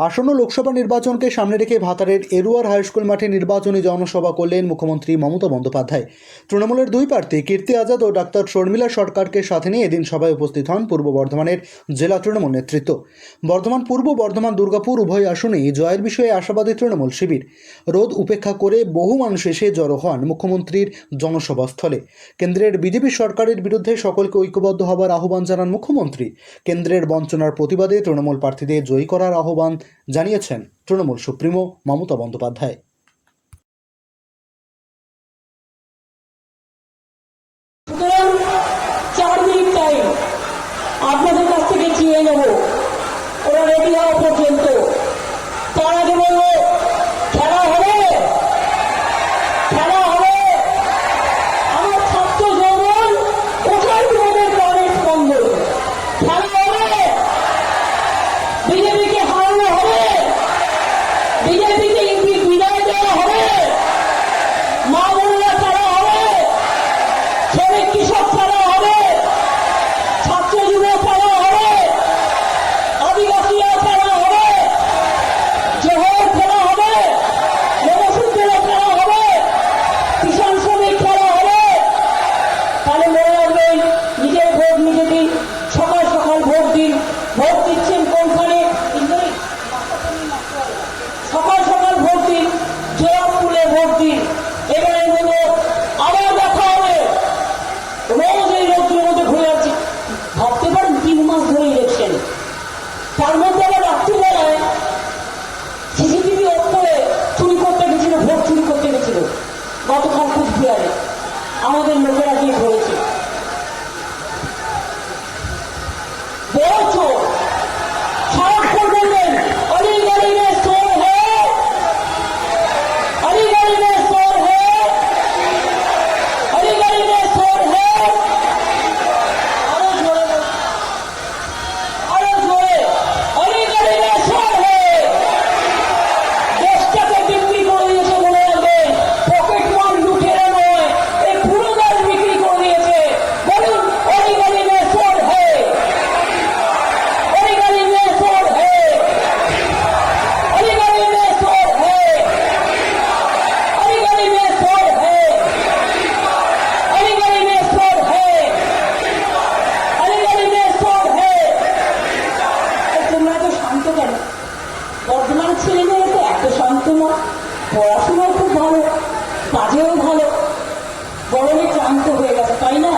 আসন্ন লোকসভা নির্বাচনকে সামনে রেখে ভাতারের এরুয়ার হাইস্কুল মাঠে নির্বাচনী জনসভা করলেন মুখ্যমন্ত্রী মমতা বন্দ্যোপাধ্যায়। তৃণমূলের দুই প্রার্থী কীর্তি আজাদ ও ডাক্তার শর্মিলা সরকারকে সাথে নিয়ে এদিন সভায় উপস্থিত হন পূর্ব বর্ধমানের জেলা তৃণমূল নেতৃত্ব। বর্ধমান পূর্ব বর্ধমান দুর্গাপুর উভয় আসনেই জয়ের বিষয়ে আশাবাদী তৃণমূল শিবির। রোদ উপেক্ষা করে বহু মানুষ এসে জড়ো হন মুখ্যমন্ত্রীর জনসভাস্থলে। কেন্দ্রের বিজেপি সরকারের বিরুদ্ধে সকলকে ঐক্যবদ্ধ হবার আহ্বান জানান মুখ্যমন্ত্রী। কেন্দ্রের বঞ্চনার প্রতিবাদে তৃণমূল প্রার্থীদের জয়ী করার আহ্বান জানিয়েছেন তৃণমূল সুপ্রিমো মমতা বন্দ্যোপাধ্যায়। আপনাদের কাছ থেকে চেয়ে নেব। ওরা রেডি হওয়া আমাদের লোকেরা গিয়ে ধরেছে পড়াশোনাও খুব ভালো কাজেও ভালো। বড় ক্লান্ত হয়ে গেছে তাই না?